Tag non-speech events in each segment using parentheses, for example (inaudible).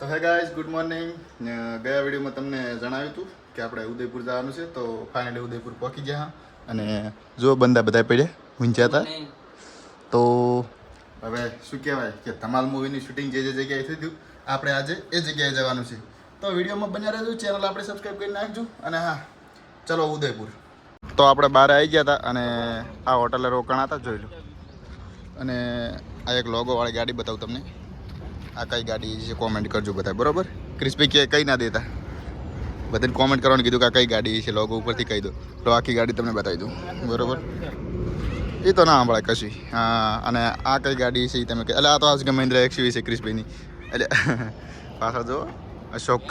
તો hey guys good morning ગયા વિડીયોમાં તમને જણાવ્યું હતું કે આપણે ઉદયપુર જવાનું છે તો ફાઇનલી ઉદયપુર પહોંચી ગયા. અને જો બંદા બધા પડ્યા ઊંચ્યા હતા. તો હવે શું કહેવાય કે ધમાલ મૂવીની શૂટિંગ જે જે જગ્યાએ થઈ હતું આપણે આજે એ જગ્યાએ જવાનું છે. તો વિડીયોમાં બન્યા રહેજો ચેનલ આપણે સબસ્ક્રાઈબ કરી નાખજો. અને હા ચલો ઉદયપુર. તો આપણે બહાર આવી ગયા હતા અને આ હોટલે રોકાણા હતા જોઈ લો. અને આ એક લોગોવાળી ગાડી બતાવું તમને. આ કઈ ગાડી છે કોમેન્ટ કરજો બધા બરોબર? ક્રિસ્પી કે કઈ ના દેતા. બધાને કોમેન્ટ કરવાનું કીધું કે આ કઈ ગાડી છે લોગો ઉપરથી કહી દો. તો આખી ગાડી તમને બતાવી દઉં. બરોબર? એ તો ના સાંભળાય કશી. હા, અને આ કઈ ગાડી છે એ તમે એટલે આ તો આજ કે મહિન્દ્રા એક્સવી છે ક્રિસ્પીની. એટલે (laughs) પાછળ જો અશોક.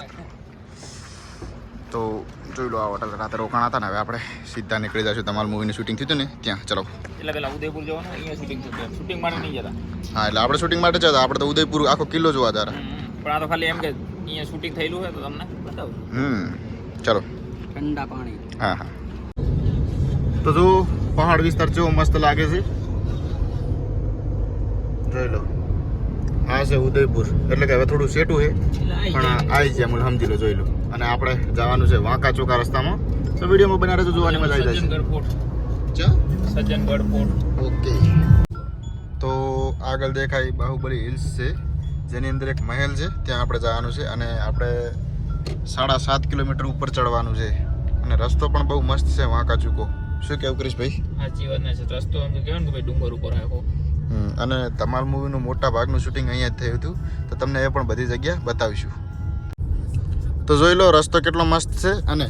તો જોઈ લો આ હોટલ રાતે રોકાણા હતા ને હવે આપણે સીધા નીકળી જશું તમારું મૂવીનું શૂટિંગ થયું હતું ને ત્યાં. ચલો. એટલે પેલા ઉદયપુર જવાનું અહીંયા શૂટિંગ થયું શૂટિંગ માટે નહીં જતા. હા એટલે આપણે શૂટિંગ માટે જતા આપણે તો ઉદયપુર આખો કિલ્લો જોવા જતા પણ આ તો ખાલી એમ કે અહીંયા શૂટિંગ થયેલું હોય તો તમને બતાવું. હમ. ચલો. ઠંડા પાણી. હા હા. તો જો પહાડ વિસ્તાર જેવો મસ્ત લાગે છે. જોઈ લો. હા છે ઉદયપુર. એટલે કે હવે થોડું સેટું છે. પણ આવી જાય મને સમજી લો જોઈ લો. અને આપણે જવાનું છે વાંકા ચોકા રસ્તામાં. તો વિડીયોમાં બનાવે તો જોવાની મજા આવી જાય સજ્જનગઢ ફોર્ટ છે સજ્જનગઢ ફોર્ટ ઓકે. તો આગળ દેખાય બાહુબલી હિલ્સ છે જેની અંદર એક મહેલ છે ત્યાં આપણે જવાનું છે અને આપણે સાડા સાત કિલોમીટર ઉપર ચડવાનું છે. અને રસ્તો પણ બહુ મસ્ત છે વાંકા ચૂકો. શું કેવું ક્રિશભાઈ સાચી વાત છે. રસ્તો એમ કહેવાય ને ભાઈ ડુંગર ઉપર આવ્યો અને તમાર મૂવીનું મોટા ભાગનું શૂટિંગ અહીંયા જ થયું હતું. તો તમને એ પણ બધી જગ્યા બતાવીશું. તો જોઈ લો રસ્તો કેટલો મસ્ત છે. અને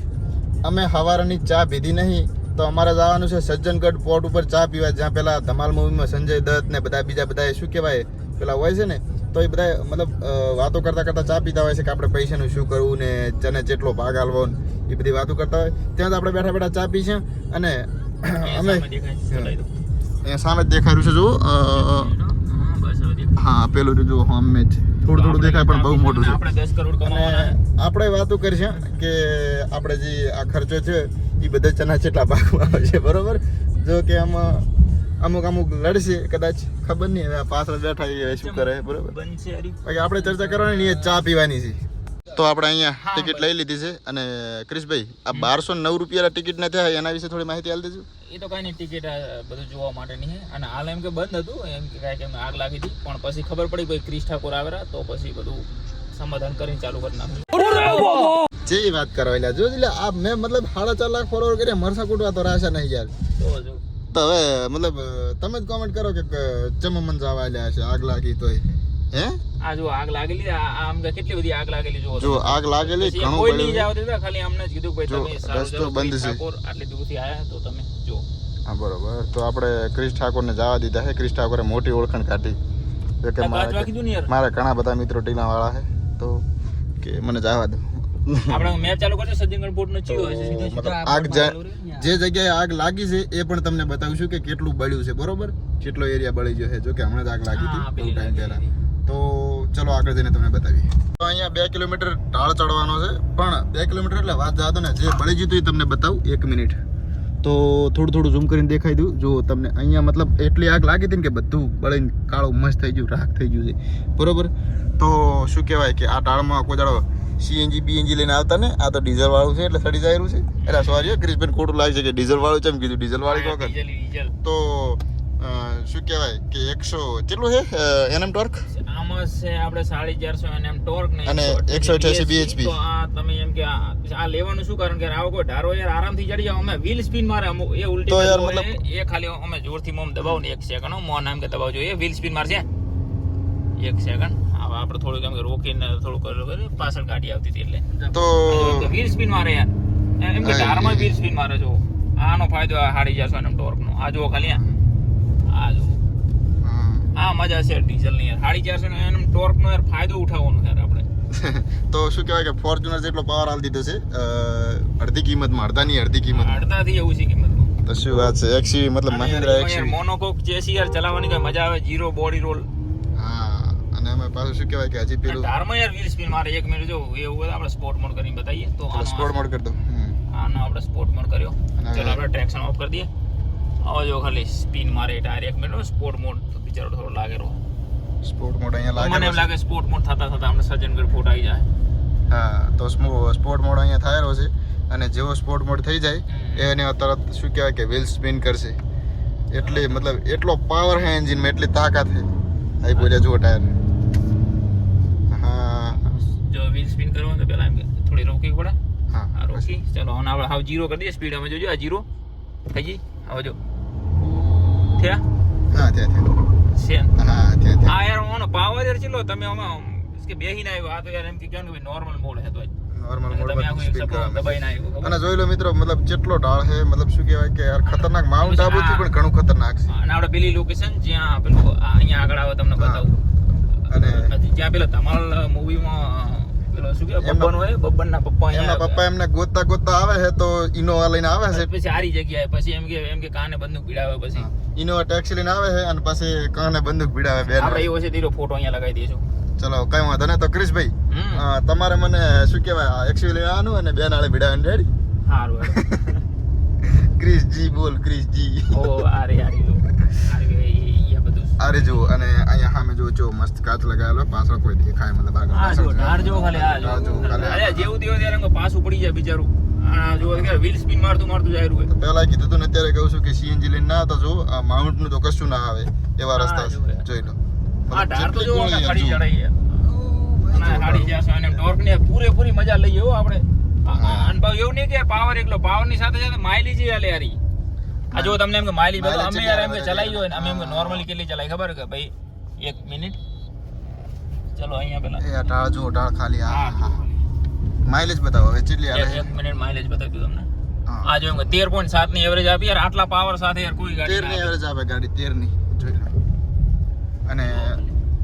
અમે હવારાની ચા પીધી નહીં તો અમારે જવાનું છે સજ્જનગઢ પોર્ટ ઉપર ચા પીવા જ્યાં પેલા ધમાલ મૂવીમાં સંજય દત્ત ને બધા બીજા બધા શું કહેવાય પેલા હોય છે ને તો એ બધા મતલબ વાતો કરતા કરતા ચા પીતા હોય છે કે આપણે પૈસાનું શું કરવું ને ચને ચેટલો ભાગ આલવો એ બધી વાતો કરતા હોય. ત્યાં તો આપણે બેઠા બેઠા ચા પી છે અને અમે છે. અહીંયા સામે દેખાઈ રહ્યું છે જુઓ હા, પેલું જુઓ સામે જ થોડું થોડું દેખાય પણ બહુ મોટું છે. આપણે 10 કરોડ કમાવાના. આપણે વાતો કરીશું કે આપણે જે આ ખર્ચો છે એ બધા ચના ચેટલા ભાગમાં છે બરોબર? જો કે આમાં અમુક અમુક લડશે કદાચ ખબર નહીં હવે આ પાછળ બેઠા એ શું કરે બરોબર? બનશે હરી. બાકી આપણે ચર્ચા કરવાની નહીં ચા પીવાની છે. તો આપણે અહીંયા ટિકિટ લઈ લીધી છે અને ક્રિશભાઈ આ બારસો નવ રૂપિયાના ટિકિટ ના થયા એના વિશે થોડી માહિતી આપી દેજો. એ તો કઈ ટિકિટ બધું જોવા માટે નહીં હે. અને હાલ એમ કે બંધ હતું એમ કે કાંઈક એમ આગ લાગી હતી. પણ પછી ખબર પડી ભાઈ ક્રિશ ઠાકોર આવેલા તો પછી બધું સમાધાન કરીને ચાલુ કરી નાખ્યું. જે વાત કરવા લ્યા જો એટલે આ મેં મતલબ સાડા ચાર લાખ ફોલોવર કર્યા મરસા કૂટવા તો રાશા નહીં યાર. તો હવે મતલબ તમે જ કોમેન્ટ કરો કે ચમમન જવા લ્યા છે આગ લાગી તોય. હે? આ જો આગ લાગેલી આમ કેટલી બધી આગ લાગેલી જો જો આગ લાગેલી ઘણું કોઈ નહીં જાવ દેતા ખાલી અમને જ કીધું ભાઈ તમે સારું રસ્તો બંધ છે. આટલી દૂરથી આયા તો તમે જો હા બરોબર. તો આપણે ક્રિશ ઠાકોરને જવા દીધા છે. ક્રિશ ઠાકોરે મોટી ઓળખાણ કાઢી. તો કે મારા ઘણા બધા મિત્રો ટીનાવાળા છે. તો કે મને જવા દો. આપણે મેપ ચાલુ કરજો સજ્જનગઢ પોર્ટ નો ચીયો છે સીધા સીધા આગ જે જગ્યાએ આગ લાગી છે એ પણ તમને બતાવશું કે કેટલું બળ્યું છે બરોબર? કેટલો એરિયા બળી ગયો છે જો કે હમણાં જ આગ લાગી હતી ટાઈમ પહેલા. તો ચલો આગળ જઈને તમને બતાવીએ. તો અહીંયા બે કિલોમીટર ઢાળ ચડવાનો છે પણ બે કિલોમીટર એટલે વાત જાતો ને જે બળી ગયું હતું એ તમને બતાવું એક મિનિટ. તો થોડું થોડું ઝૂમ કરીને દેખાઈ દઉં. જો તમને અહીંયા મતલબ એટલી આગ લાગી હતી ને કે બધું બળીને કાળું મસ્ત થઈ ગયું રાખ થઈ ગયું છે. બરોબર? તો શું કહેવાય કે આ ટાળમાં કોઈ દાડો સીએનજી બીએનજી લઈને આવતા ને આ તો ડીઝલ વાળું છે એટલે સડી જાય છે. એટલે સોરી ક્રિસ્પેન ખોટું લાગે છે કે ડીઝલ વાળું છે એમ કીધું ડીઝલ વાળી ડીઝલ તો શું કહેવાય કે એકસો કેટલું છે? એનએમ ટોર્ક આમાં છે આપણે સાડી ચારસો એનએમ ટોર્ક ને અને 188 BHP. તો આ તમે એમ કે આ લેવાનું શું કારણ કે આવો કોઈ ઢારો યાર આરામથી ચડી જાવ અમે વ્હીલ સ્પિન મારે અમુક એ ઉલટી તો યાર મતલબ- એ ખાલી અમે જોરથી મોમ દબાવો ને એક સેકન્ડ મોન આમ કે દબાવજો એ વ્હીલ સ્પિન મારશે એક સેકન્ડ હવે આપણે થોડુંક એમ કે રોકીને થોડુંક પાછળ ગાડી આવતી હતી એટલે. તો વ્હીલ સ્પિન મારે યાર. એમ- કે ઢારમાં વ્હીલ સ્પિન મારે જો. આનો ફાયદો આ સાડી ચારસો એનએમ ટોર્કનો આ જુઓ ખાલી આ. આ જો. હા. આ મજા છે ડીઝલની યાર. સાડી ચારસો એનએમ ટોર્ક નો યાર ફાયદો ઉઠાવવાનો યાર આપણે. (laughs) તો શું કહેવાય કે ફોર્ચ્યુનર જેટલો પાવર આલ દીધો છે અડધી કિંમતમાં અડધાની અડધી કિંમત અડધાથી એવું છે કિંમતમાં. તો શું વાત છે? એક્સયુવી મતલબ મહિન્દ્રા એક્સયુવી મોનોકોક જેસી યાર ચલાવવાની કઈ મજા આવે? જીરો બોડી રોલ હા અને અમે પાછું શું કહેવાય કે હજી પેલું ધારમાં યાર વ્હીલ સ્પિન મારે. એક મિનિટ જો એવું આપણે સ્પોર્ટ મોડ કરીને બતાવીએ. તો સ્પોર્ટ મોડ કરી દો. આપણે સ્પોર્ટ મોડ કર્યો. અને- ચલો આપણે ટ્રેક્શન ઓફ કરી દઈએ. હવે જો ખાલી સ્પિન મારે ટાયર એક મિનિટ સ્પોર્ટ મોડ બિચારો થોડો લાગેલો. સ્પોર્ટ મોડ અહીંયા મને એમ લાગે સ્પોર્ટ મોડ થતા થતા આપણે સજ્જનગઢ ફોટ આવી જાય. હા તો સ્પોર્ટ મોડ અહીંયા થયેલો છે અને જેવો સ્પોર્ટ મોડ થઈ જાય એને તરત શું કહેવાય કે વ્હીલ સ્પિન કરશે. એટલે મતલબ એટલો પાવર હે એન્જિનમાં એટલી તાકાત છે. આઈ બોલ્યા જુઓ ટાયર. હા. જો વ્હીલ સ્પિન કરવો તો પહેલા એમ થોડી રોકી પડે. હા રોકી. ચલો હવે આપણે હાવ જીરો કરી દઈએ સ્પીડ અમે જોજો આ જીરો થઈ ગઈ? હવે જો. થયા? હા થયા થયા. છે હા થયા થયા. આ યાર ઓનો પાવર યાર ચલો તમે આમાં કે બેહીને આવ્યો આ તો યાર એમ કે કહેવાનું કે નોર્મલ મોડ હતો નોર્મલ તમે મોડમાં સ્પીડ ખબર? અને જોઈ લો મિત્રો મતલબ જેટલો ઢાળ છે મતલબ શું કહેવાય કે યાર ખતરનાક માઉન્ટ આબુ થી પણ ઘણું ખતરનાક છે. અને આપણે પેલી લોકેશન જ્યાં પેલું અહીંયા આગળ આવે તમને બતાવું. અને જ્યાં પેલા ધમાલ મૂવીમાં પેલો શું કહેવાય બબ્બન હોય બબ્બનના પપ્પા એમના પપ્પા એમને ગોતતા ગોતતા આવે છે તો ઇનોવા લઈને આવે છે પછી સારી જગ્યાએ પછી એમ કે એમ કે કાને બંદૂક પીડાવે પછી. ઇનોવા ટેક્સી લઈને આવે છે અને પછી કાને બંદૂક ભીડાવે બે આપણે એવો છે ફોટો અહીંયા લગાવી દઈશું. ચલો કઈ વાંધો નહીં. તો ક્રિશભાઈ તમારે મને શું કહેવાય એક્સયુ લઈને આવવાનું અને બે નાળે ભીડાવે રેડી? સારું. (laughs) ક્રિશજી બોલ ક્રિશજી. ઓ આરે આરી અરે જો અને અહીંયા સામે જો જો મસ્ત કાચ લગાવેલો પાછળ કોઈ દેખાય મતલબ આગળ આ જો ઢાળ જો ખાલી આ જો જો ખાલી અરે જેવું તેવું ત્યારે એમ કે પાછું પડી જાય બિચારું. આ જો કે વ્હીલ સ્પિન મારતું મારતું જાય રહ્યું પહેલા કીધું તું ને અત્યારે કહું છું કે સીએનજી લઈને ના તો જો આ માઉન્ટનું તો કશું ના આવે એવા રસ્તા જો છે યાર. જોઈ લો. આ ઢાળ તો જો ખડી ચડાઈ અને હાડી અને ટોર્ક ને પૂરેપૂરી મજા લઈએ હો આપણે. આ એવું નહીં કે પાવર એકલો પાવરની સાથે સાથે માઇલેજ એ યારી આ જો તમને એમ કે માઇલેજ બધું અમે યાર એમ કે ચલાવી હોય ને અમે એમ નોર્મલી કેટલી ચલાવી ખબર કે ભાઈ એક મિનિટ? ચલો અહીંયા પેલા. એ આ જો જુઓ ખાલી હા. માઇલેજ બતાવો હવે કેટલી એક એક મિનિટ માઇલેજ બતાવ્યું તમને. હા. આ જો એમ કે તેર પોઈન્ટ સાતની એવરેજ આપી યાર આટલા પાવર સાથે યાર કોઈ ગાડી તેર ના ની એવરેજ આપે ગાડી તેરની જોઈ લો. અને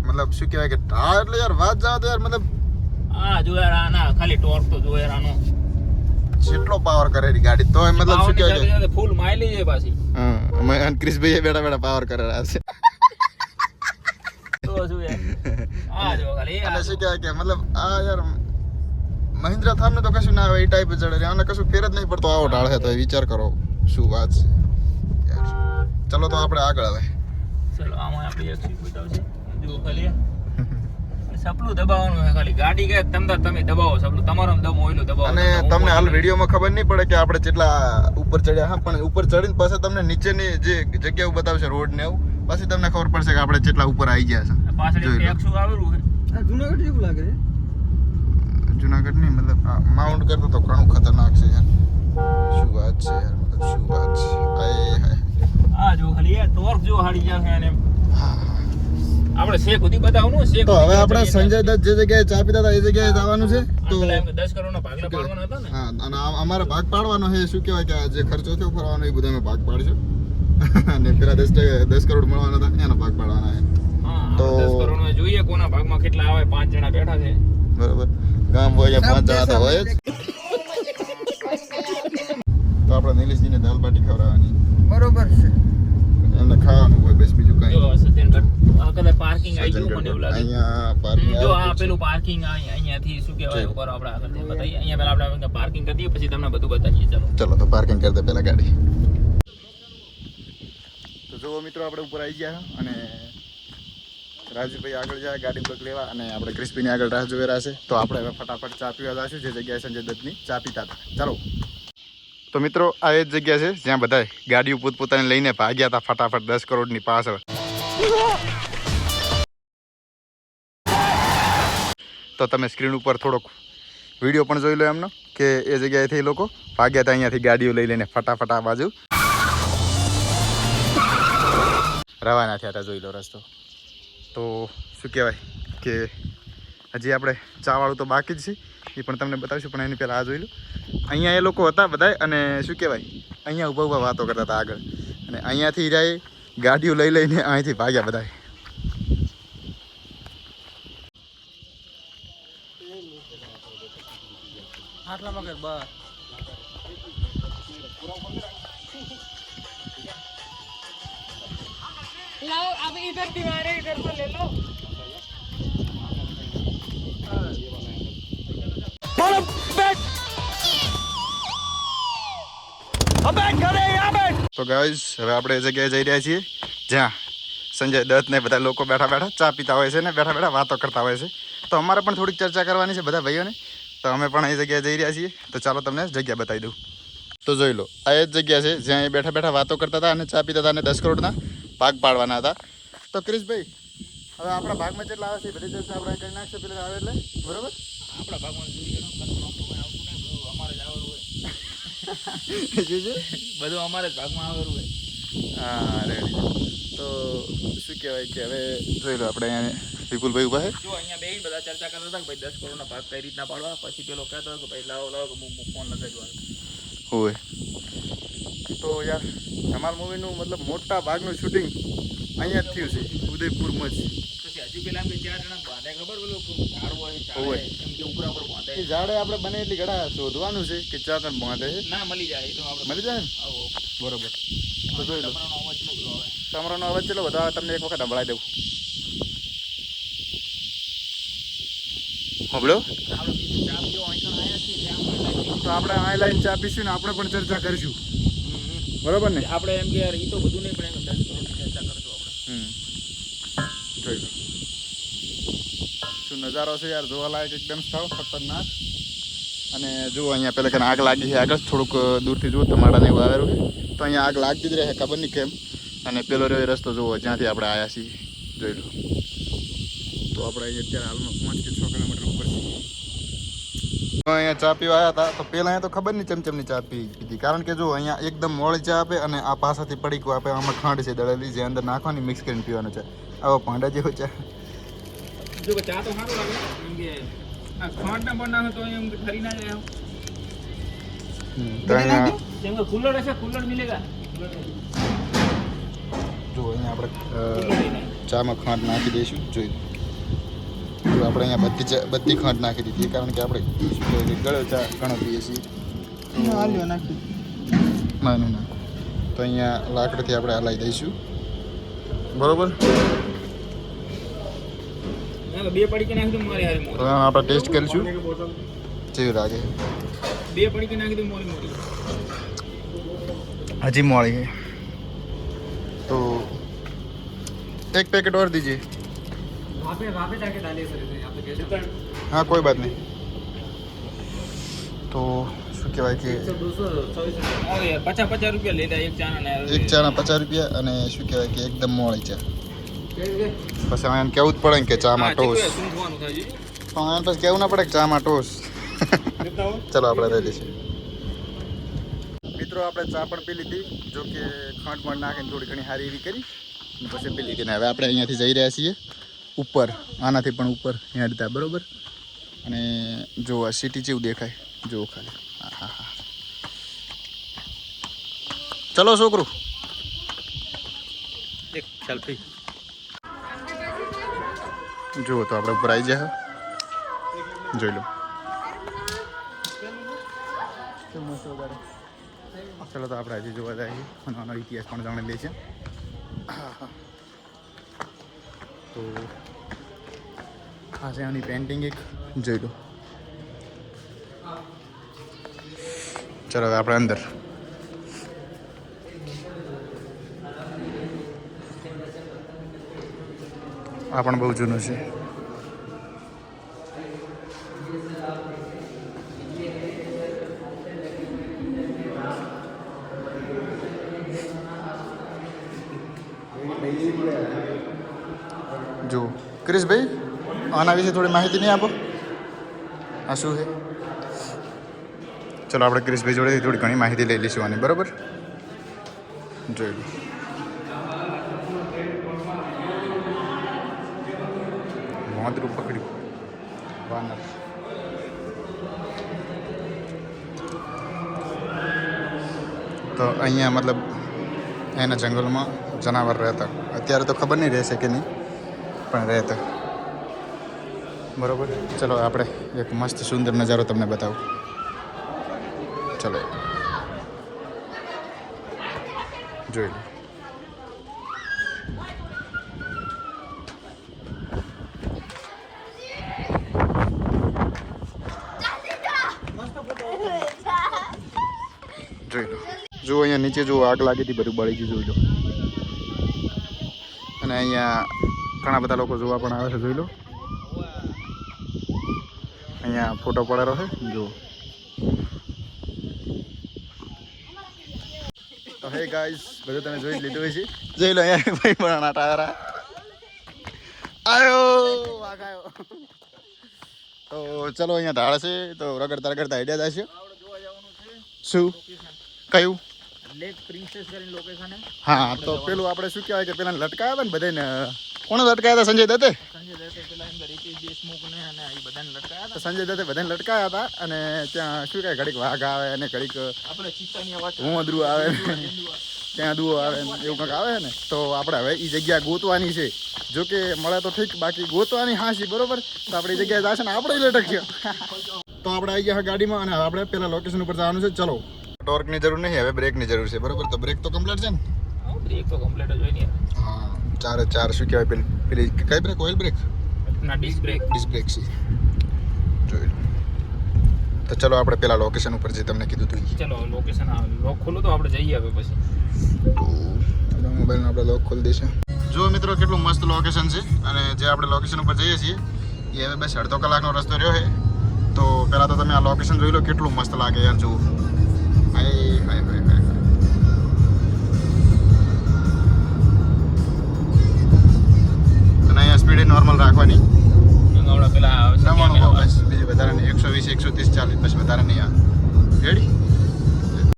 મતલબ શું કહેવાય કે ઢાળ એટલે યાર વાત જાવ તો યાર મતલબ હા જો યાર આના ખાલી ટોર્ક તો જો યાર આનો. જેટલો પાવર કરેલી ગાડી. તો મતલબ શું કહેવાય ફૂલ માઇલેજ છે પાછી. હા અમે ક્રિશભાઈ બેડા બેઠા પાવર કરેલા છે. તો શું આ જો ખાલી અને શું કહેવાય કે મતલબ આ યાર મહિન્દ્રા થાર તો કશું ના આવે એ ટાઈપ ચડે છે. આને કશું ફેર જ નહીં પડતો આવો ઢાળ તો વિચાર કરો શું વાત છે. યાર ચલો તો આપણે આગળ હવે. ચલો આમાં આપણે એક સીટ બતાવશે. જો ખાલી સપલું દબાવવાનું હોય ખાલી. ગાડી કે તમ તાર તમે દબાવો સપલું તમારો દમ હોય એટલું દબાવો. અને તમને હાલ વિડીયોમાં ખબર નહીં પડે કે આપણે કેટલા ઉપર ચડ્યા હા પણ ઉપર ચડીને પાછા તમને નીચેની જે જગ્યાઓ બતાવશે રોડ ને એવું પછી તમને ખબર પડશે કે આપણે કેટલા ઉપર આવી ગયા છે. પાછળ લો. આવેલું છે. જુનાગઢ જેવું લાગે છે. જુનાગઢ નહીં મતલબ માઉન્ટ કરતો તો ઘણું ખતરનાક છે યાર. શું વાત છે યાર મતલબ શું વાત છે. આય હાય આ જો ખાલી યાર ટોર્ક જો હાડી જશે અને હા. આપણે શેક સુધી બતાવવાનું શેક તો હવે આપણે સંજય દત્ત જે જગ્યાએ ચા પીતા હતા એ જગ્યાએ જવાનું છે? તો પેલા એમ કે દસ કરોડનો ભાગલા પાડવાનો હતો ને? હા અને અમારે ભાગ પાડવાનો છે શું કહેવાય કે આ જે ખર્ચો થયો ફરવાનો એ બધા અમે ભાગ પાડજો (laughs) અને પેલા દસ દસ કરોડ મળવાના હતા એનો ભાગ પાડવાના છે. હા તો- તો દસ કરોડનો જોઈએ કોના ભાગમાં કેટલા આવે પાંચ જણા બેઠા છે. બરોબર. ગામ હોય પાંચ જણા તો હોય જ. તો આપણે નિલેશજીને દાલ બાટી ખવડાવવાની. બરોબર છે. એમને ખાવાનું હોય બસ બીજું જો કઈ કદાચ પાર્કિંગ આવી ગયું મને એવું લાગે. જો આ પેલું પાર્કિંગ અહીંયાથી શું કહેવાય ઉપર આપણે આગળ બતાવીએ. અહીંયા પહેલા આપણે પાર્કિંગ કરીએ પછી તમને બધું બતાવીએ. ચલો. ચલો તો પાર્કિંગ કરી દે પેલા ગાડી. તો જુઓ મિત્રો આપણે ઉપર આવી ગયા અને રાજુભાઈ આગળ જાય ગાડી બગ લેવા અને આપણે ક્રિસ્પીની આગળ રાહ જોઈ રહ્યા છે. તો આપણે હવે ફટાફટ ચા પીવા જશું જે જગ્યાએ સંજય દત્તની ચા પીતા હતા. ચાલો. તો મિત્રો આ એ જ જગ્યા છે જ્યાં બધાય ગાડીઓ પોતપોતાને લઈને ભાગ્યા હતા ફટાફટ દસ કરોડની પાછળ. તો તમે સ્ક્રીન ઉપર થોડોક વીડિયો પણ જોઈ લો એમનો, કે એ જગ્યાએથી એ લોકો ભાગ્યા હતા, અહીંયાથી ગાડીઓ લઈ લઈને ફટાફટ આ બાજુ. રવાના થયા હતા, જોઈ લો રસ્તો. તો શું કહેવાય કે હજી આપણે ચાવાળું તો બાકી જ છે, એ પણ તમને બતાવીશું, પણ એની પહેલાં આ જોઈ લો. અહીંયા એ લોકો હતા બધાય, અને શું કહેવાય, અહીંયા ઊભા ઊભા વાતો કરતા હતા આગળ. અને અહીંયાથી જાય, ગાડીઓ લઈ લઈને અહીંથી ભાગ્યા બધાય. આટલામાં કર બસ लाओ अब इधर दीवार है इधर से ले लो તો ગાઈઝ હવે આપણે એ જગ્યાએ જઈ રહ્યા છીએ જ્યાં સંજય દત્ત ને બધા લોકો બેઠા બેઠા ચા પીતા હોય છે ને બેઠા બેઠા વાતો કરતા હોય છે તો અમારે પણ થોડીક ચર્ચા કરવાની છે બધા ભાઈઓને. તો અમે પણ એ જગ્યાએ જઈ રહ્યા છીએ. તો ચાલો તમને જગ્યા બતાવી દઉં. તો જોઈ લો આ એ જ જગ્યા છે જ્યાં એ બેઠા બેઠા વાતો કરતા હતા અને ચા પીતા હતા અને દસ કરોડના ભાગ પાડવાના હતા. તો ક્રિશભાઈ હવે આપણા ભાગમાં જેટલા આવે છે બધી ચર્ચા આપણે કરી નાખશે. પેલા આવે એટલે બરોબર? આપણા ભાગમાં અમારે જ બધું અમારે જ ભાગમાં આવેલું હોય. હા રેડી તો શું કહેવાય કે હવે જોઈ લો આપણે અહીંયા વિપુલભાઈ ઊભા છે જો અહીંયા બે બધા ચર્ચા કરતા હતા કે ભાઈ દસ કરોડના ભાગ કઈ રીતના પાડવા? પછી પેલો કહેતો હતો કે ભાઈ લાવો લાવો કે હું ફોન લગાડવા હોય તો યાર ધમાલ મૂવીનું મતલબ મોટા ભાગનું શૂટિંગ અહીંયા જ થયું છે ઉદયપુરમાં જ. પછી હજુ પેલા ચાર જણા બાંધે ખબર પેલું ઝાડ હોય હોય. એમ કે ઉપરા ઉપર બાંધે. ઝાડે આપણે બને એટલી ઘડા શોધવાનું છે કે ચાર કણ બાંધે છે? ના મળી જાય એ તો આપણે મળી જાય ને? બરોબર. તો જોઈ લો. તમારો અવાજ કેટલો તમારો અવાજ ચલો બધા તમને એક વખત સંભળાઈ દઉં. હોબળો. તો આપણે આ લાઈન ચા પીશું ને આપણે પણ ચર્ચા કરીશું. બરોબર ને? આપણે એમ કે યાર એ તો બધું નહીં પણ એમ દસ ચર્ચા કરજો આપણે. હમ. જોઈ લો. શું નજારો છે યાર? જોવાલાયક એકદમ સ્થળ ખતરનાક. અને જુઓ અહીંયા પેલા કે આગ લાગી છે. આગળ થોડુંક દૂરથી જુઓ તમારાને એવું આવેલું છે. તો અહીંયા આગ લાગતી જ રહે ખબર નહીં કેમ. અને પેલો રહ્યો રસ્તો જુઓ જ્યાંથી આપણે આવ્યા છીએ. જોઈ લો. તો આપણે અહીંયા અત્યારે હાલમાં પાંચ કે છ કિલોમીટર ઉપર છીએ તો અહીંયા ચા પીવા આવ્યા હતા તો પેલા અહીંયા તો ખબર નહીં ચમચમની ચા પી પીધી. કારણ કે જો અહીંયા એકદમ મોળી ચા આપે અને આ પાસાથી પડીકું આપે આમાં ખાંડ છે દળેલી જે અંદર નાખવાની મિક્સ કરીને પીવાનું છે. આવો પાંડા જેવો ચા. જો ચા તો સારું લાગે આ ખાંડ ના પણ તો એમ ઠરી ના જાય. અહીંયા જેમ કે કુલર હશે કુલર મિલેગા. જો અહીંયા આપણે ચામાં ખાંડ નાખી દઈશું જોઈ આપણે અહીંયા બધી બધી ખાંડ નાખી દીધી. કારણ કે આપણે ગળ્યો ચા ઘણો પીએ છીએ. આલ્યો નાખી. નાનું નાખો તો અહીંયા લાકડીથી આપણે હલાવી દઈશું. બરોબર? આપણે ટેસ્ટ કરીશું. કેવું લાગે. બે પડીકી નાખી હજી મોળી તો એક પેકેટ ઓર દીજીએ હા કોઈ વાત નહીં તો શું કહેવાય કે પચાસ પચાસ રૂપિયા લીધા એક ચાના એક ચાના પચાસ રૂપિયા અને શું કહેવાય કે એકદમ મોળી ચા પછી એને કેવું જ પડે કે ચામાં ટોસ પણ પછી કેવું ના પડે કે ચામાં ટોસ ચલો આપણે રહી દઈશું મિત્રો આપણે ચા પણ પી લીધી જો કે ખાંડ પણ નાખીને થોડી ઘણી સારી એવી કરી પછી પી લીધી ને હવે આપણે અહીંયાથી જઈ રહ્યા છીએ. ઉપર આનાથી પણ ઉપર હેડતા બરોબર? અને જો આ સિટી જેવું દેખાય જો ખાલી. હા હા હા. ચલો છોકરું. એક સેલ્ફી જુઓ તો આપણે ઉપર આવી જાય જોઈ લો. ચલો તો આપણે આજે જોવા જઈએ. નાનો આનો ઇતિહાસ પણ જાણી લઈએ છીએ. તો આ છે આની પેન્ટિંગ એક. જોઈ લો. ચલો હવે આપણે અંદર. આ પણ બહુ જૂનું છે. જો ક્રિશભાઈ? આના વિશે થોડી માહિતી નહીં આપો? આ શું છે? ચલો, આપણે ક્રિશભાઈ જોડેથી થોડી ઘણી માહિતી લઈ લઈશું આની, બરાબર? જોઈ લો. પકડ્યું. વાનર. તો અહીંયા મતલબ એના જંગલમાં જનાવર રહેતા. અત્યારે તો ખબર નહીં રહેશે કે નહીં, પણ રહેતા. બરોબર. ચલો, આપણે એક મસ્ત સુંદર નજારો તમને બતાવું. ચલો. જોઈ લો. જોઈ લો. જુઓ, અહીંયા નીચે જુઓ, આગ લાગી હતી, બધું બળી ગયું, જોઈ લો. અને અને અહીંયા ઘણા બધા લોકો જોવા પણ આવે છે, જોઈ લો. અહીંયા ફોટો પડેલો છે? જુઓ. તો હે ગાઈસ બધું તમે જોઈ લીધું છે. જોઈ લો અહીંયા ભાઈ પણ ટાયરા. આયો! તો ચલો અહીંયા ઢાળ છે, તો રગડતા રગડતા હેડ્યા જશે શું? કયું? લેક પ્રિન્સેસ કરીને લોકેશન. હે હા તો પેલું આપણે શું કહેવાય કે પેલા લટકાયા હતા ને બધાને કોણ લટકાયા હતા સંજય દત્તે? સંજય દત્તે પેલા એમ રીતિશ દેશમુખ ને અને આ બધાને લટકાયા હતા. સંજય દત્તે બધાને લટકાયા હતા અને ત્યાં શું કહે ઘડીક વાઘ આવે અને ઘડીક આપણે ચિત્તાની અવાજ ભૂંદરું આવે ત્યાં દુઓ આવે એવું કંઈક આવે ને તો આપણે હવે એ જગ્યા ગોતવાની છે. જો કે મળે તો ઠીક બાકી ગોતવાની હાસી બરોબર? તો આપણે એ જગ્યાએ જશે ને આપણે લટકીએ (laughs) તો આપણે આવી ગયા ગાડીમાં અને આપણે પેલા લોકેશન ઉપર જવાનું છે. ચલો. ટોર્કની જરૂર નહીં હવે બ્રેકની જરૂર છે. બરોબર? તો બ્રેક તો કમ્પ્લીટ છે ને? બ્રેક તો કમ્પ્લીટ જ હોય ને હા ચાર ચાર શું કહેવાય? પેલી પેલી કઈ બ્રેક? Oil brake? ના ડિસ્ક બ્રેક. ડિસ્ક બ્રેક છે. જોઈ તો ચલો આપણે પેલા લોકેશન ઉપર જે તમને કીધું હતું. ચલો લોકેશન લોક ખોલું તો આપણે જઈએ હવે પછી. તો મોબાઈલનો આપણે લોક ખોલી દઈશું. જો મિત્રો કેટલું મસ્ત લોકેશન છે. અને જે આપણે લોકેશન ઉપર જઈએ છીએ એ હવે બસ અડધો કલાકનો રસ્તો રહ્યો છે. તો પહેલાં તો તમે આ લોકેશન જોઈ લો કેટલું મસ્ત લાગે યાર જુઓ. અને અહીંયા સ્પીડ નોર્મલ રાખવાની હમણાં પેલા આવશે નવાણું camera બસ બીજું વધારે નહીં એકસો વીસ એકસો ત્રીસ ચાલીસ બસ વધારે નહીં આ રેડી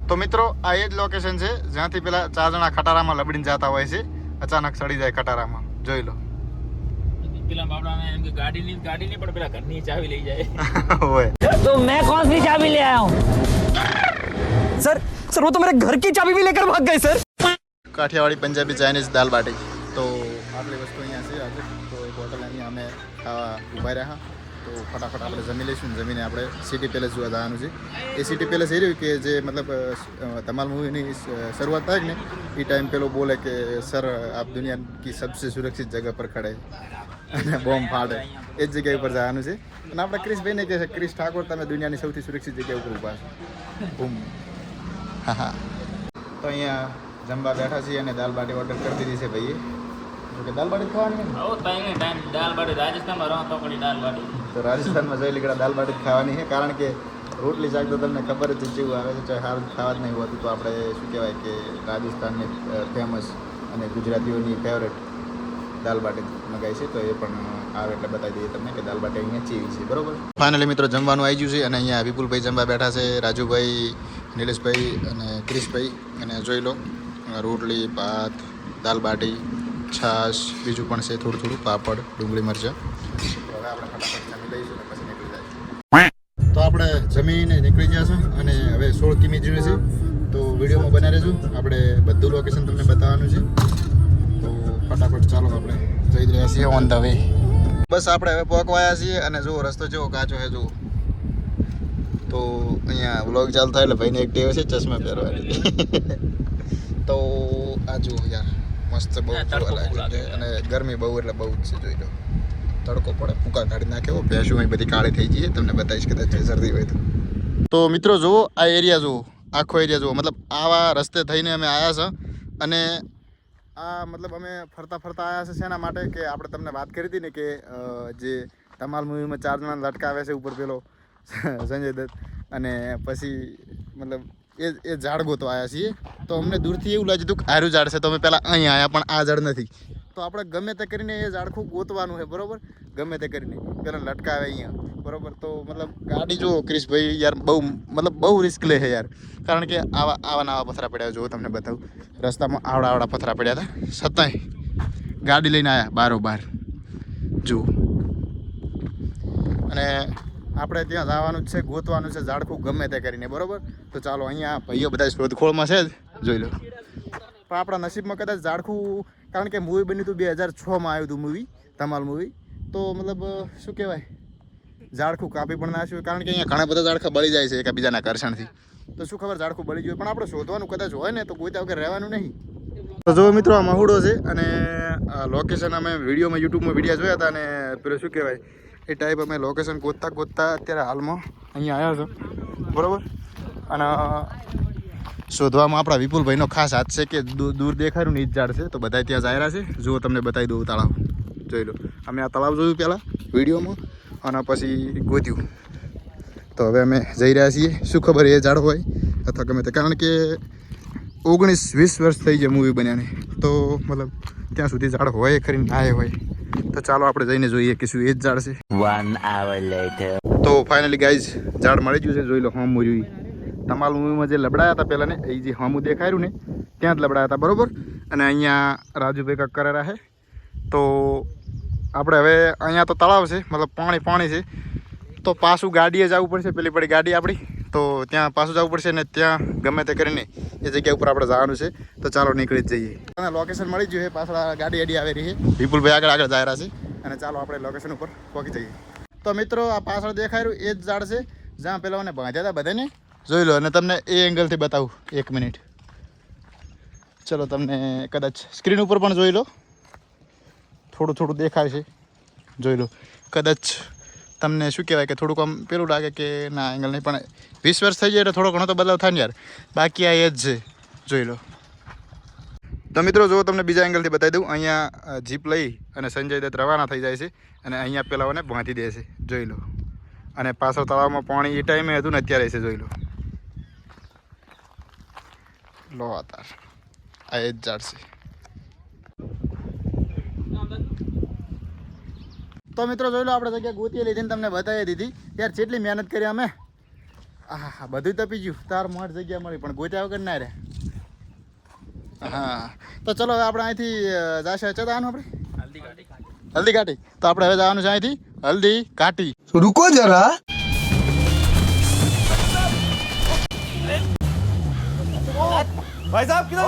તો મિત્રો આ એ જ લોકેશન છે જ્યાંથી પેલા ચાર જણા ખટારામાં લબડીને જતા હોય છે અચાનક સડી જાય ખટારામાં જોઈ લો પેલા બાપડાને એમ કે ગાડીની ગાડીની પણ પેલા ઘરની ચાવી લઈ જાય હોય (laughs) तो मैं कौन सी चाबी ले आया हूँ सर सर वो तो मेरे घर की चाबी भी लेकर भाग गए सर કાઠિયાવાડી પંજાબી ચાઇનીઝ દાલ બાટી આટલી વસ્તુ અહીંયા છે આજે. તો એક હોટલ અહીંયા અમે ખાવા ઊભા રહ્યા. તો ફટાફટ આપણે જમી લઈશું જમીને આપણે સિટી પેલેસ જોવા જવાનું છે. એ સિટી પેલેસ એ રહ્યું કે જે મતલબ ધમાલ મૂવીની શરૂઆત થાય ને, એ ટાઈમ પેલો બોલે કે, સર, આપ દુનિયા કી સબસે સુરક્ષિત જગ્યા પર ખડે અને બોમ્બ ફાડે એ જ જગ્યા ઉપર જવાનું છે. અને આપણે ક્રિશભાઈને કહે છે, ક્રિશ ઠાકોર, તમે દુનિયાની સૌથી સુરક્ષિત જગ્યા ઉપર ઊભા છો. બૂમ. હા હા. તો અહીંયા જમવા બેઠા છીએ અને દાલ બાટી ઓર્ડર કરી દીધી છે ભાઈએ. કે દાલ બાટી ખાવાની છે ને? ટાઈમ દાલ બાટી રાજસ્થાનમાં રહો તો કડી દાલ બાટી તો રાજસ્થાનમાં જઈ લીકડા દાલ બાટી ખાવાની છે કારણ કે રોટલી શાક તો તમને ખબર જ જેવું આવે છે ચાહે સારું ખાવા જ નહીં હોતું તો આપણે શું કહેવાય કે રાજસ્થાનની ફેમસ અને ગુજરાતીઓની ફેવરેટ દાલ બાટી મગાવી છે તો એ પણ આવે એટલે બતાવી દઈએ તમને કે દાલ બાટી અહીંયા ચીવી છે બરોબર? ફાઇનલી મિત્રો જમવાનું આવી ગયું છે અને અહીંયા વિપુલભાઈ જમવા બેઠા છે રાજુભાઈ નિલેશભાઈ અને ક્રિશભાઈ. અને જોઈ લો રોટલી ભાત દાલ બાટી છાશ બીજું પણ છે થોડું થોડું પાપડ ડુંગળી મરચાં. હવે આપણે ફટાફટ જમી લઈશું અને પછી નીકળી જાય તો આપણે જમીને નીકળી ગયા છો અને હવે સોળ કિમી જેવી છે. તો વિડીયોમાં બના રહેજો. આપણે બધું લોકેશન તમને બતાવવાનું છે. તો ફટાફટ ચાલો આપણે જઈ જ રહ્યા છીએ. ઓન ધ વે બસ આપણે હવે પહોંચવાયા છીએ અને જુઓ રસ્તો જેવો કાચો છે જુઓ. તો અહીંયા વ્લોગ ચાલતા થાય એટલે ભાઈને એક ટેવ છે ચશ્મા પહેરવાની. (laughs) તો આ જુઓ યાર. મસ્ત બહુ જોવા લાગે છે. અને ગરમી બહુ એટલે બહુ જ છે જોઈ લો. તડકો પડે ફૂકા કાઢી નાખ્યો ભેંસું અહીં બધી કાળી થઈ જઈએ તમને બતાવીશ કદાચ શરદી હોય તો. તો મિત્રો જુઓ આ એરિયા જુઓ. આખો એરિયા જુઓ. મતલબ આવા રસ્તે થઈને અમે આવ્યા છે. અને આ મતલબ અમે ફરતા ફરતા આવ્યા છે શેના માટે? કે આપણે તમને વાત કરી હતી ને કે જે ધમાલ મૂવીમાં ચાર જણા લટકાવે છે ઉપર પેલો સંજય દત્ત. અને પછી મતલબ એ એ ઝાડ ગોતવા આવ્યા છીએ. તો અમને દૂરથી એવું લાગ્યું હતું કે આરું ઝાડ છે, તો અમે પહેલાં અહીં આવ્યા પણ આ ઝાડ નથી. તો આપણે ગમે તે કરીને એ ઝાડખું ગોતવાનું છે, બરાબર? ગમે તે કરીને. પેલા લટકાવે અહીંયા, બરાબર? તો મતલબ ગાડી જુઓ, ક્રિશભાઈ, યાર બહુ, મતલબ બહુ રિસ્ક લે છે યાર. કારણ કે આવા આવા નવા પથરા પડ્યા જુઓ તમને બતાવું. રસ્તામાં આવડા આવડા પથરા પડ્યા હતા. છતાંય ગાડી લઈને આવ્યા બારો બાર જુઓ. અને આપણે ત્યાં જવાનું છે, ગોતવાનું છે, ઝાડખું ગમે તે કરીને, બરોબર? તો ચાલો, અહીંયા ભાઈઓ બધા શોધખોળમાં છે જ. જોઈ લો. પણ આપણા નસીબમાં કદાચ ઝાડખું, કારણ કે મૂવી બન્યું હતું બે હજાર છમાં આવ્યું હતું મૂવી ધમાલ મૂવી તો મતલબ, શું કહેવાય? ઝાડખું કાપી પણ નાખ્યું, કારણ કે અહીંયા ઘણા બધા ઝાડખા બળી જાય છે એકબીજાના કરશણથી તો શું ખબર ઝાડખું બળી ગયું પણ આપણે શોધવાનું કદાચ હોય ને, તો કોઈ વગર રહેવાનું નહીં. તો જો મિત્રો, આ મહુડો છે, અને લોકેશન અમે વિડીયોમાં યુટ્યુબમાં વીડિયો જોયા હતા, અને પેલું શું કહેવાય? એ ટાઈપ અમે લોકેશન ગોતતા ગોતતા અત્યારે હાલમાં અહીંયા આવ્યા છો. બરાબર? અને શોધવામાં આપણા વિપુલભાઈનો ખાસ હાથ છે કે દૂર દેખાયું ને જ ઝાડ છે. તો બધા ત્યાં જાય છે. જુઓ તમને બતાવી દઉં તળાવ. જોઈ લો. અમે આ તળાવ જોયું પહેલાં, વિડીયોમાં, અને પછી ગોત્યું. તો હવે અમે જઈ રહ્યા છીએ. શું ખબર એ ઝાડ હોય? અથવા ગમે તે. કારણ કે ઓગણીસ વીસ વર્ષ થઈ ગયા મૂવી બન્યાને. તો મતલબ ત્યાં સુધી ઝાડ હોય ખરી ના હોય. તો ચાલો આપણે જઈને જોઈએ કે શું એ જ ઝાડ છે. One hour later. તો ફાઇનલી ગાઈઝ ઝાડ મળી ગયું છે જોઈ લો હોમ મૂવી તમારા મૂવીમાં જે લબડાયા હતા પહેલાં ને એ જે હોમું દેખાયું ને ત્યાં જ લબડાયા હતા બરોબર? અને અહીંયા રાજુભાઈ કાક કરેલા છે તો આપણે હવે અહીંયા તો તળાવ છે મતલબ પાણી પાણી છે. તો પાછું ગાડીએ જવું પડશે પેલી પડી ગાડી આપણી. તો ત્યાં પાછું જવું પડશે ને ત્યાં ગમે તે કરીને એ જગ્યા ઉપર આપણે જવાનું છે. તો ચાલો નીકળી જ જઈએ. લોકેશન મળી ગયું છે. પાછળ ગાડી એડી આવી રહી છે. વિપુલભાઈ આગળ આગળ જાય છે. અને ચાલો આપણે લોકેશન ઉપર પહોંચી જઈએ. તો મિત્રો આ પાછળ દેખાય રહ્યું એ જ ઝાડ છે. જ્યાં પેલા મને બાંધ્યા હતા બધાને. જોઈ લો અને તમને એ એંગલથી બતાવું. એક મિનિટ ચલો તમને કદાચ સ્ક્રીન ઉપર પણ જોઈ લો. થોડું થોડું દેખાય છે. જોઈ લો. કદાચ તમને શું કહેવાય કે થોડુંક આમ પેલું લાગે કે ના એંગલ નહીં. પણ વીસ વર્ષ થઈ જાય એટલે થોડો ઘણો તો બદલાવ થાય ને યાર. બાકી આ એ જ જોઈ લો. તો મિત્રો જો તમને બીજા એંગલથી બતાવી દઉં. અહીંયા જીપ લઈ અને સંજય દત્ત રવાના થઈ જાય છે અને અહીંયા પેલાઓને બાંધી દે છે. જોઈ લો. અને પાછળ તળાવમાં પાણી એ ટાઈમે હતું ને અત્યારે છે, જોઈ લો. લો તાર. આ એ જ ઝાડ છે. તો મિત્રો જોઈ લો આપણે જગ્યા ગોતી લીધીને તમને બતાવી દીધી. યાર જેટલી મહેનત કરી અમે હા હા બધું તપી ગયું. તાર મોટ જગ્યા મળી પણ ગોત્યા વગર ના રે હા. તો ચલો હવે આપણે અહીંથી જાશે જવાનું આપણે? હલ્દી ઘાટી તો આપણે હવે જવાનું છે અહીંથી હલ્દી ઘાટી રૂકો જરા. ભાઈ સાહેબ kilo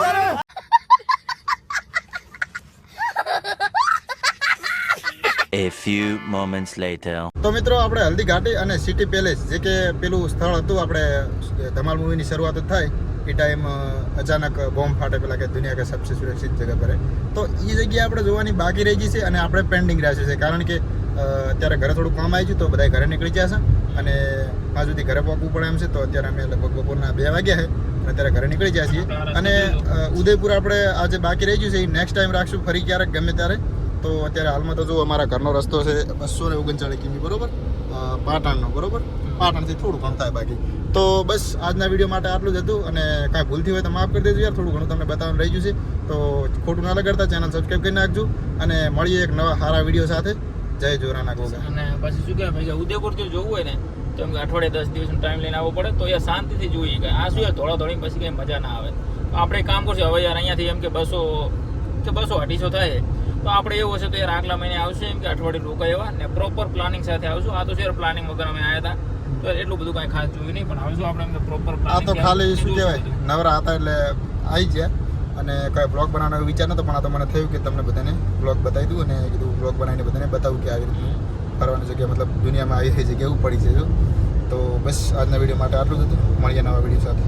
A few moments later. તો મિત્રો, આપણે હલ્દી ઘાટી અને સિટી પેલેસ, જે કે પેલું સ્થળ હતું, આપણે ધમાલ મૂવીની શરૂઆત થાય, એ ટાઈમ અચાનક બોમ્બ ફાટે પેલા કે દુનિયા કે સબસે સુરક્ષિત જગ્યા પર તો એ જગ્યાએ આપણે જોવાની બાકી રહી ગઈ છે અને આપણે પેન્ડિંગ રહ્યા છે કારણ કે અત્યારે ઘરે થોડું કામ આવી ગયું તો બધા ઘરે નીકળી છે અને આ સુધી ઘરે પહોંચવું પડે એમ છે, તો અત્યારે અમે લગભગ બપોરના બે વાગ્યા છે અને અત્યારે ઘરે નીકળી ગયા છીએ. અને ઉદયપુર આપણે આજે બાકી રહી ગયું છે એ નેક્સ્ટ ટાઈમ રાખશું, ફરી ક્યારેક ગમે ત્યારે. તો અત્યારે હાલમાં તો જો અમારા ઘરનો રસ્તો છે બસો ને ઓગણચાળીસ કિમી બરોબર? પાટણનો બરોબર? પાટણથી થોડું ઘણું થાય બાકી. તો બસ આજના વીડિયો માટે આટલું જ હતું અને કાંઈ ભૂલથી હોય તો માફ કરી દેજો યાર થોડું ઘણું તમને બતાવવાનું રહી ગયું છે. તો ખોટું ના લગાડતા ચેનલ સબસ્ક્રાઈબ કરી નાખજો અને મળીએ એક નવા સારા વીડિયો સાથે. જય જોરાના ગોગા. અને પછી શું કહેવાય ભાઈ ઉદયપુર જો જોવું હોય ને તો એમ કે અઠવાડિયે દસ દિવસનો ટાઈમ લઈને આવવો પડે તો એ શાંતિથી જોઈએ કે આ શું યાર ધોળા ધોળી પછી કંઈ મજા ના આવે. આપણે કામ કરશું હવે યાર અહીંયાથી એમ કે બસો કે બસો અઢીસો થાય. તો આપણે એવું હશે તો યાર આગલા મહિને આવશે એમ કે અઠવાડિયે રોકાય એવા ને પ્રોપર પ્લાનિંગ સાથે આવશું. આ તો છે પ્લાનિંગ વગર અમે આવ્યા હતા. તો એટલું બધું કાંઈ ખાસ જોયું નહીં પણ આવશું આપણે એમને પ્રોપર આ તો ખાલી શું કહેવાય નવરા હતા એટલે આવી ગયા અને કઈ બ્લોગ બનાવવાનો વિચાર નતો પણ આ તો મને થયું કે તમને બધાને બ્લોગ બતાવી દઉં અને કીધું બ્લોગ બનાવીને બધાને બતાવું કે આવી રીતનું ફરવાની જગ્યા મતલબ દુનિયામાં આવી જગ્યા એવું પડી છે તો બસ આજના વીડિયો માટે આટલું જ હતું. મળીએ નવા વીડિયો સાથે.